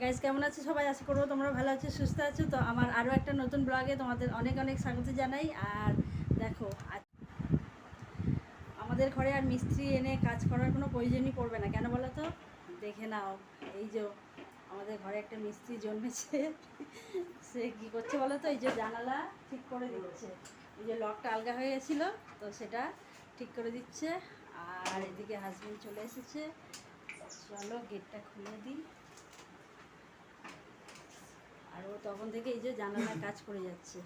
Guys কেমন আছো সবাই? আশা করব তোমরা ভালো আছো, সুস্থ আছো। তো আমার আরও একটা নতুন ব্লগে তোমাদের অনেক অনেক স্বাগত জানাই। আর দেখো আমাদের ঘরে আর মিস্ত্রি এনে কাজ করার কোনো প্রয়োজনই পড়বে না। কেন বলো তো? দেখে নাও, এই যে আমাদের ঘরে একটা মিস্ত্রি জন্মেছে। সে কী করছে বলো তো? এই যে জানালা ঠিক করে দিচ্ছে। এই যে লকটা আলগা হয়ে গেছিল, তো সেটা ঠিক করে দিচ্ছে। আর এদিকে হাজবেন্ড চলে এসেছে। চলো গেটটা খুলে দিই। আর ও তখন থেকে এই যে জানালার কাজ করে যাচ্ছে।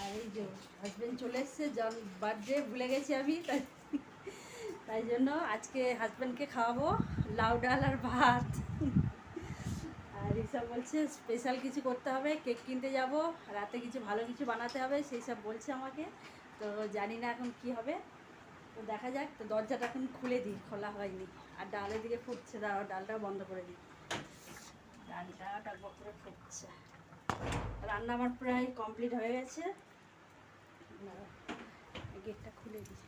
আর এই যে হাজবেন্ড চলে এসছে বার্থডে ভুলে গেছি আমি, তাই তাই জন্য আজকে হাজব্যান্ডকে খাওয়াবো লাউ ডাল আর ভাত। আর এইসব বলছে স্পেশাল কিছু করতে হবে কেক কিনতে যাব, রাতে কিছু ভালো কিছু বানাতে হবে, সেই সব বলছে আমাকে। তো জানি না এখন কি হবে। তো দেখা যাক, তো দরজাটা এখন খুলে দিই, খোলা হয়নি। আর ডালের দিকে ফুটছে, দাঁড়াও, ডালটাও বন্ধ করে দিই। ডালটা টকবক করে ফুটছে। রান্না আমার প্রায় কমপ্লিট হয়ে গেছে। গেটটা খুলে দিই।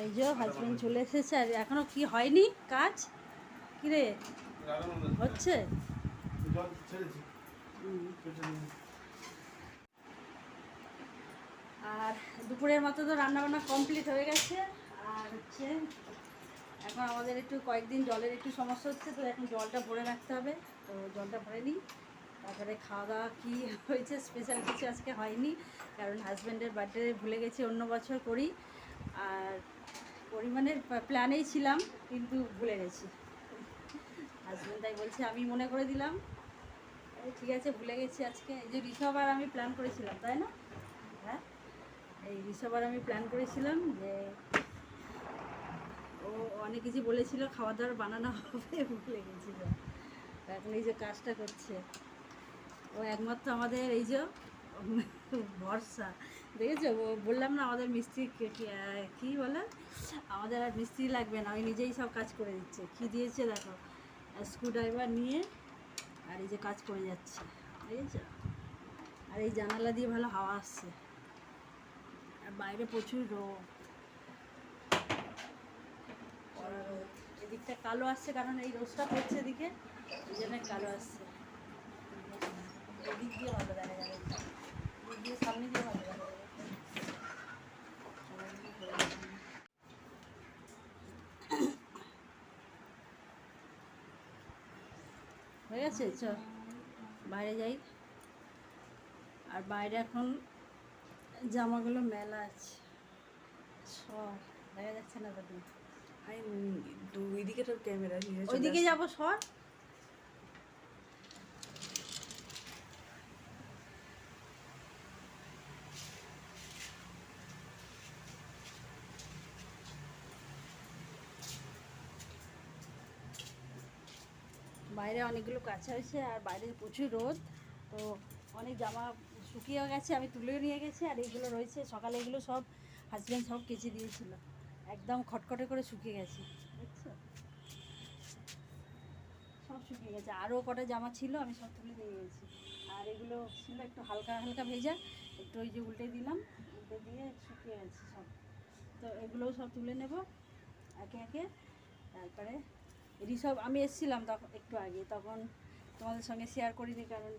তাই যে হাজবেন্ড চলে এসেছে আর এখনও কি হয়নি কাজ? কিরে? হচ্ছে? আর দুপুরের মতো তো রান্নাবান্না কমপ্লিট হয়ে গেছে। আর হচ্ছে, এখন আমাদের একটু কয়েকদিন জলের একটু সমস্যা হচ্ছে, তো এখন জলটা ভরে রাখতে হবে। তো জলটা ভরে নিই। তারপরে খাওয়া দাওয়া কী হয়েছে স্পেশাল কিছু আজকে হয়নি। কারণ হাজব্যান্ডের বার্থডে ভুলে গেছি অন্য বছর করি। আর পরিমাণের প্ল্যানেই ছিলাম, কিন্তু ভুলে গেছি। হাজব্যান্ড তাই বলছে, আমি মনে করে দিলাম। ঠিক আছে, ভুলে গেছি আজকে। এই যে ঋষভ আর আমি প্ল্যান করেছিলাম, তাই না? হ্যাঁ? এই ঋষভ আর আমি প্ল্যান করেছিলাম যে ও অনেক কিছু বলেছিল খাওয়া দাওয়ার বানানো হবে, ভুলে গেছিল এখন এই যে কাজটা করছে। ও একমাত্র আমাদের, এই যে ভরসা দেখেছ? বললাম না, আমাদের মিস্ত্রি কে- বলে? আমাদের আর মিস্ত্রি লাগবে না, ওই নিজেই সব কাজ করে দিচ্ছে। কি দিয়েছে দেখো? স্ক্রুড্রাইভার নিয়ে আর এই যে কাজ করে যাচ্ছে। বুঝেছ আর এই জানালা দিয়ে ভালো হাওয়া আসছে। আর বাইরে প্রচুর রোদ। এদিকটা কালো আসছে, কারণ এই রোদটা পড়ছে এদিকে। এই জন্য কালো আসছে। এদিক দিয়ে ভালো দেখা যাবে হয়ে গেছে চ। বাইরে যাই। আর বাইরে এখন জামাগুলো মেলা আছে। সর দেখা যাচ্ছে না তো। দুই দিকে তো ক্যামেরা ওইদিকে যাব সর। বাইরে অনেকগুলো কাঁচা হয়েছে আর বাইরে প্রচুর রোদ, তো অনেক জামা শুকিয়ে গেছে, আমি তুলেও নিয়ে গেছি আর এইগুলো রয়েছে, সকালে এগুলো সব হাজব্যান্ড সব কেচে দিয়েছিল। একদম খটখটে করে শুকিয়ে গেছে বুঝছ সব শুকিয়ে গেছে, আরও কটা জামা ছিল, আমি সব তুলে নিয়ে গেছি। আর এগুলো ছিল একটু হালকা হালকা ভেজা, একটু ওই যে উল্টে দিলাম, উল্টে দিয়ে শুকিয়ে গেছে সব। তো এগুলোও সব তুলে নেব, একে একে, তারপরে ঋষভ আমি এসেছিলাম তখন একটু আগে তখন তোমাদের সঙ্গে শেয়ার করিনি কারণ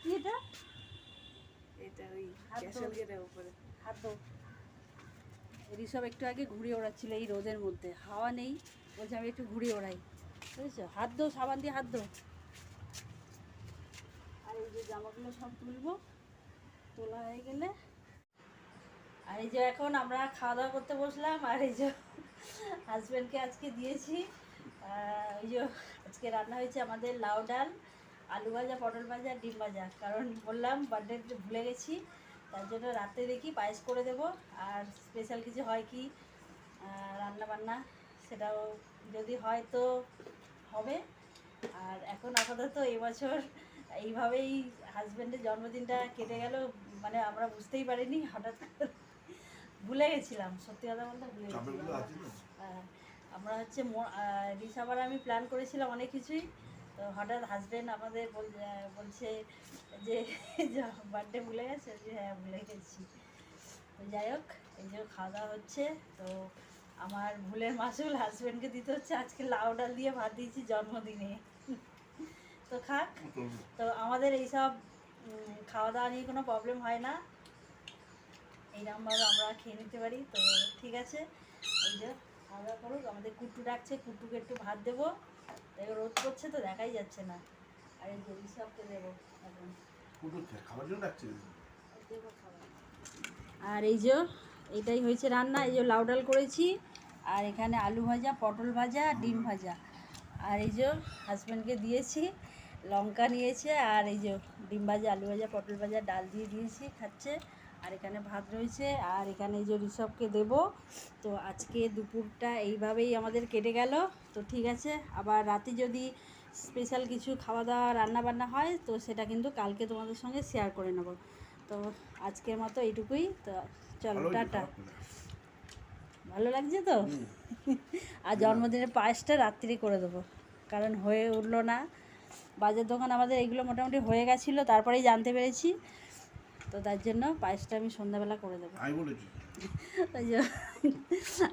কি এটা? এটা ওই উপরে। হাত ঋষভ একটু আগে ঘুরে ওড়াচ্ছিল এই রোদের মধ্যে। হাওয়া নেই বলছে আমি একটু ঘুড়ি ওড়াই। বুঝেছ? হাত দো সাবান দিয়ে হাত দো। আর এই যে জামাগুলো সব তুলবো তোলা হয়ে গেলে আর এই যে এখন আমরা খাওয়া দাওয়া করতে বসলাম, আর এই যে হাজব্যান্ডকে আজকে দিয়েছি। ওই যে আজকে রান্না হয়েছে আমাদের লাউ ডাল, আলু ভাজা, পটল ভাজা, ডিম ভাজা। কারণ বললাম বার্থডে ভুলে গেছি, তার জন্য রাতে দেখি পায়েস করে দেবো। আর স্পেশাল কিছু হয় কি? রান্না বান্না সেটাও যদি হয় তো হবে। আর এখন আপাতত এবছর এইভাবেই হাজব্যান্ডের জন্মদিনটা কেটে গেল মানে আমরা বুঝতেই পারিনি হঠাৎ করে। ভুলে গেছিলাম সত্যি কথা বলতে ভুলে গেছিলাম। হ্যাঁ, আমরা হচ্ছে রিসাবার আমি প্ল্যান করেছিলাম অনেক কিছুই। তো হঠাৎ হাজব্যান্ড আমাদের বল- বলছে যে বার্থডে ভুলে গেছে? যে হ্যাঁ ভুলে গেছি। তো যাই হোক এই যে খাওয়া দাওয়া হচ্ছে। তো আমার ভুলের মাসুল হাজব্যান্ডকে দিতে হচ্ছে। আজকে লাউ ডাল দিয়ে ভাত দিয়েছি জন্মদিনে। তো খাক। তো আমাদের এইসব খাওয়া দাওয়া নিয়ে কোনো প্রবলেম হয় না। এইরকমভাবে আমরা খেয়ে নিতে পারি তো ঠিক আছে। এই যে খাওয়া দাওয়া করুক আমাদের কুট্টু ডাকছে কুট্টুকে একটু ভাত দেবো। তো এবার রোদ করছে তো দেখাই যাচ্ছে না। আর এই যে ঋষভকে দেবো এখন। খাবার জন্য ডাকছে দেবো খাবার। আর এই যে এটাই হয়েছে রান্না এই যে লাউ ডাল করেছি। আর এখানে আলু ভাজা পটল ভাজা ডিম ভাজা। আর এই যে হাজব্যান্ডকে দিয়েছি লঙ্কা নিয়েছে আর এই যে ডিম ভাজা আলু ভাজা পটল ভাজা ডাল দিয়ে দিয়েছি খাচ্ছে। আর এখানে ভাত রয়েছে আর এখানে এই যে ঋষভকে দেব। তো আজকে দুপুরটা এইভাবেই আমাদের কেটে গেল। তো ঠিক আছে আবার রাতে যদি স্পেশাল কিছু খাওয়া দাওয়া রান্না বান্না হয় তো সেটা কিন্তু কালকে তোমাদের সঙ্গে শেয়ার করে নেব। তো আজকের মতো এইটুকুই। তো চলো টাটা। ভালো লাগছে তো? আর জন্মদিনের পায়েসটা রাত্রি করে দেবো কারণ হয়ে উঠল না। বাজার দোকান আমাদের এগুলো মোটামুটি হয়ে গেছিল তারপরেই জানতে পেরেছি। তো তার জন্য পায়েসটা আমি সন্ধ্যাবেলা করে দেবো।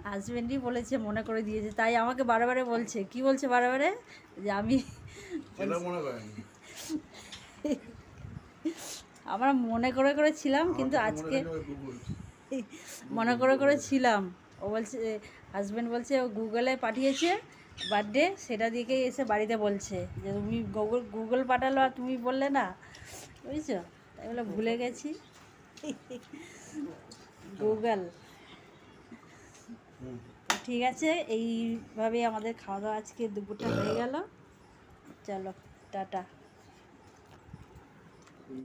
হাজব্যান্ডই বলেছে। মনে করে দিয়েছে। তাই আমাকে বারে বলছে। কি বলছে বারে বারে যে আমি আমরা মনে করে করে ছিলাম কিন্তু আজকে মনে করে করে ছিলাম। ও বলছে হাজব্যান্ড বলছে ও গুগলে পাঠিয়েছে বার্থডে সেটা দিকেই এসে বাড়িতে বলছে। যে তুমি গুগল গুগল পাঠালো আর তুমি বললে না। বুঝছ? বলে ভুলে গেছি। গুগল ঠিক আছে এইভাবে আমাদের খাওয়া দাওয়া আজকে দুপুরটা হয়ে গেল। চলো, টাটা।